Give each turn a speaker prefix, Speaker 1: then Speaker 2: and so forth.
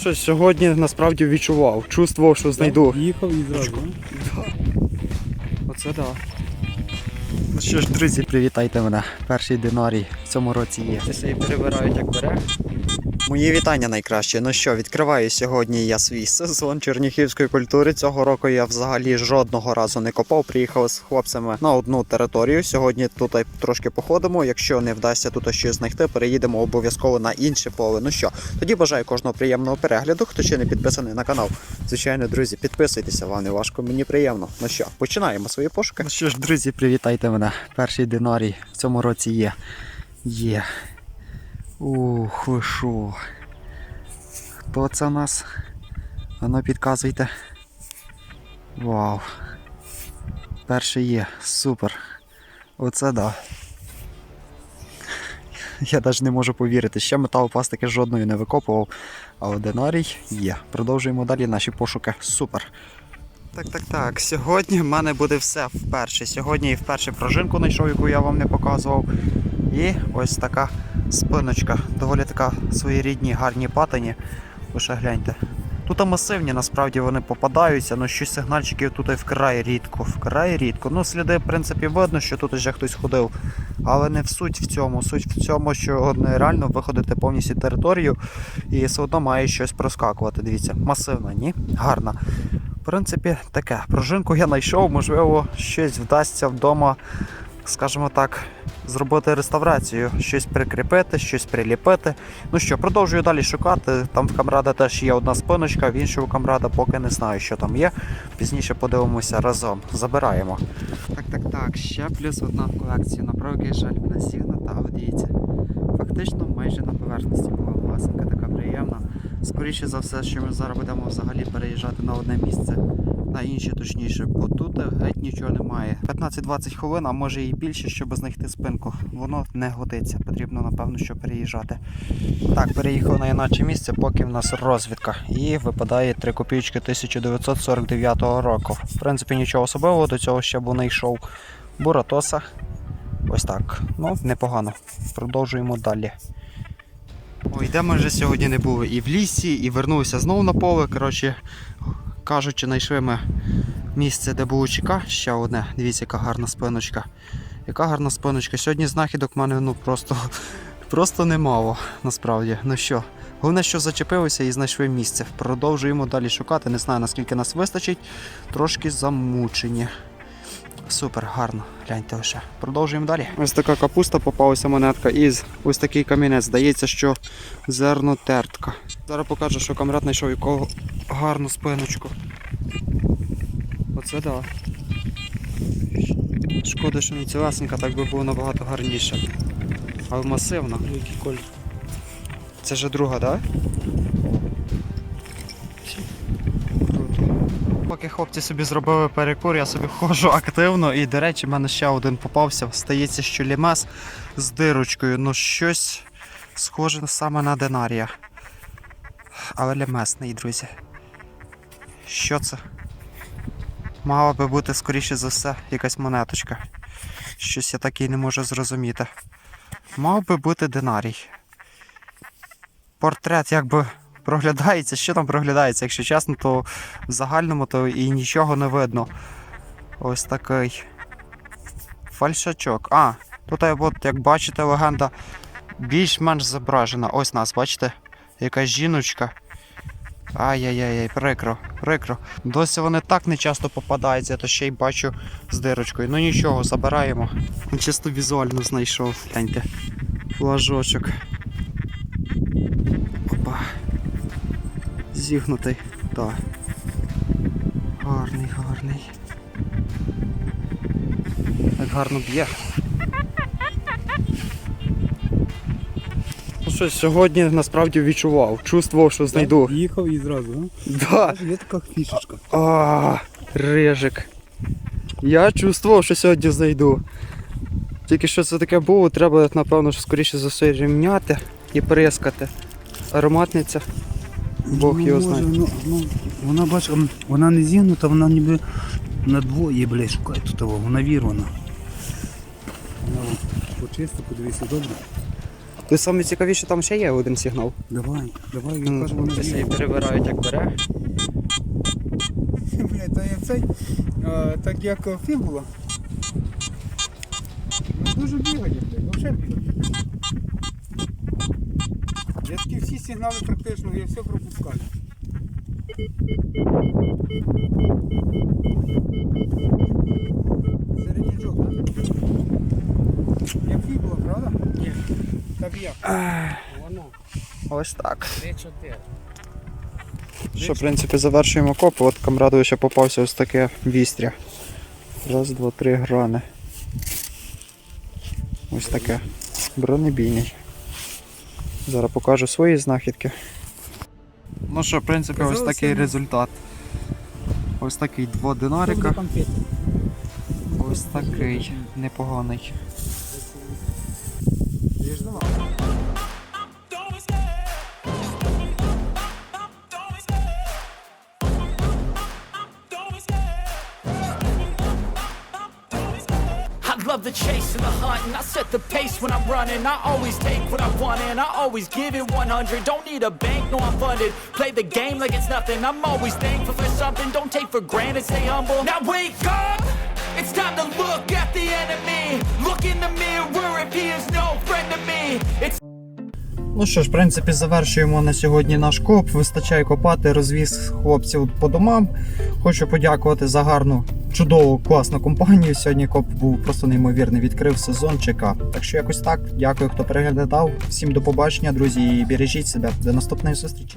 Speaker 1: Щось сьогодні насправді відчував, чувствував, що знайду.
Speaker 2: Їхав і зразу.
Speaker 1: Оце так. Ну що ж, друзі, привітайте мене. Перший динарій в цьому році є. Це і перебирають, як бере. Мої вітання найкраще. Ну що, відкриваю сьогодні я свій сезон черніхівської культури. Цього року я взагалі жодного разу не копав. Приїхав з хлопцями на одну територію. Сьогодні тут трошки походимо. Якщо не вдасться тут щось знайти, переїдемо обов'язково на інше поле. Ну що, тоді бажаю кожного приємного перегляду. Хто ще не підписаний на канал, звичайно, друзі, підписуйтеся, вам не важко, мені приємно. Ну що, починаємо свої пошуки. Ну що ж, друзі, привітайте мене. Перший динарій в цьому році є. Є. Ух, ви шо. Хто це у нас? Ану підказуйте. Вау. Перший є. Супер. Оце да. Я навіть не можу повірити. Ще металопластики жодної не викопував, а динарій є. Продовжуємо далі наші пошуки. Супер. Так, так, так. Сьогодні в мене буде все вперше. Сьогодні і вперше пружинку знайшов, яку я вам не показував. І ось така спиночка. Доволі така своєрідні гарні патині. Ви ще гляньте. Тут масивні, насправді вони попадаються, але щось сигнальчиків тут і вкрай рідко. Вкрай рідко. Ну, сліди, в принципі, видно, що тут вже хтось ходив. Але не в суть в цьому. Суть в цьому, що нереально виходити повністю територію і все одно має щось проскакувати. Дивіться, масивна, ні? Гарна. В принципі, таке. Пружинку я знайшов, можливо, щось вдасться вдома, скажімо так, зробити реставрацію, щось прикріпити, щось приліпити. Ну що, продовжую далі шукати. Там в камрада теж є одна спиночка, в іншого камрада поки не знаю, що там є. Пізніше подивимося разом. Забираємо. Так, так, так. Ще плюс одна в колекції. На правий жаль вона зігнута, але дивіться. Фактично майже на поверхності була масенька, така приємна. Скоріше за все, що ми зараз будемо взагалі переїжджати на одне місце, на інше точніше, бо тут геть нічого немає. 15-20 хвилин, а може і більше, щоб знайти спинку. Воно не годиться. Потрібно, напевно, що переїжджати. Так, переїхав на інакше місце, поки в нас розвідка. І випадає 3 копійки 1949 року. В принципі, нічого особливого до цього ще був не йшов. Буратоса. Ось так. Ну, непогано. Продовжуємо далі. Ой, де ми вже сьогодні не були і в лісі, і вернулися знову на поле. Коротше, кажучи, знайшли ми місце, де було чека. Ще одне. Дивіться, яка гарна спиночка. Яка гарна спиночка. Сьогодні знахідок в мене ну просто, просто немало, насправді. Ну що, головне, що зачепилися і знайшли місце. Продовжуємо далі шукати. Не знаю наскільки нас вистачить. Трошки замучені. Супер, гарно. Гляньте лише. Продовжуємо далі. Ось така капуста попалася монетка із ось такий камінець. Здається, що зернотертка. Зараз покажу, що камрад знайшов якого гарну спиночку. Оце да. Шкода, що не цілесенька, так би було набагато гарніше. Але.
Speaker 2: Який колір.
Speaker 1: Це вже друга, так? Поки хлопці собі зробили перекур, я собі ходжу активно і, до речі, в мене ще один попався. Стається, що лімес з дирочкою. Ну щось схоже саме на динарія. Але лімесний, друзі. Що це? Мала би бути, скоріше за все, якась монеточка. Щось я так і не можу зрозуміти. Мав би бути динарій портрет якби проглядається. Що там проглядається? Якщо чесно, то в загальному то і нічого не видно. Ось такий фальшачок. А, тут як бачите, легенда більш-менш зображена. Ось нас, бачите? Якась жіночка. Ай-яй-яй, прикро, прикро. Досі вони так не часто попадаються, то ще й бачу з дирочкою. Ну нічого, забираємо. Чисто візуально знайшов. Гляньте. Флажочок. Зігнутий. Так. Гарний, гарний. Так гарно б'є. Ну що, сьогодні насправді відчував, чувствував, що знайду.
Speaker 2: Їхав і зразу.
Speaker 1: Да.
Speaker 2: а? Є така фішечка.
Speaker 1: А, рижик. Я чувствував, що сьогодні знайду. Тільки що це таке було, треба, напевно, що скоріше за все рівняти і прискати. Ароматниця. Бог
Speaker 2: Ну,
Speaker 1: його
Speaker 2: може,
Speaker 1: знає.
Speaker 2: Ну, ну, вона бач, вона не зігнута, вона ніби на двоє, блядь, шукай тут того, вона вірвана. Вона почисти, подивися добре.
Speaker 1: Тут саме цікавіше, там ще є один сигнал.
Speaker 2: Давай, давай, він каже, воно
Speaker 1: Ось
Speaker 2: є.
Speaker 1: і перебирають, як бере.
Speaker 2: Блядь, та як цей, так як фібула. Ну дуже бігає, блядь, вообще бігає. Сигнали практично, я все пропускаю. Середнячок, так? Як фібула, правда? Ні. Так як? Воно.
Speaker 1: Ось так.
Speaker 2: 3-4.
Speaker 1: Що, в принципі, завершуємо коп. От камрадові ще попався ось таке вістря. Раз, два, три грани. Ось таке. Бронебійний. Зараз покажу свої знахідки. Ну що, в принципі, ось такий
Speaker 2: ну.
Speaker 1: результат. Ось такий два динарика. Ось такий непоганий.
Speaker 3: Love the chase and the hunt, and I set the pace when I'm running. I always take what I want, and I always give it 100. Don't need a bank, no, I'm funded. Play the game like it's nothing. I'm always thankful for something. Don't take for granted, stay humble. Now wake up! It's time to look at the enemy. Look in the mirror if he is no friend to me. It's
Speaker 1: Ну що ж, в принципі, завершуємо на сьогодні наш коп. Вистачає копати, розвіз хлопців по домам. Хочу подякувати за гарну, чудову, класну компанію. Сьогодні коп був просто неймовірний. Відкрив сезон ЧК. Так що якось так. Дякую, хто переглядав. Всім до побачення, друзі, і бережіть себе. До наступної зустрічі.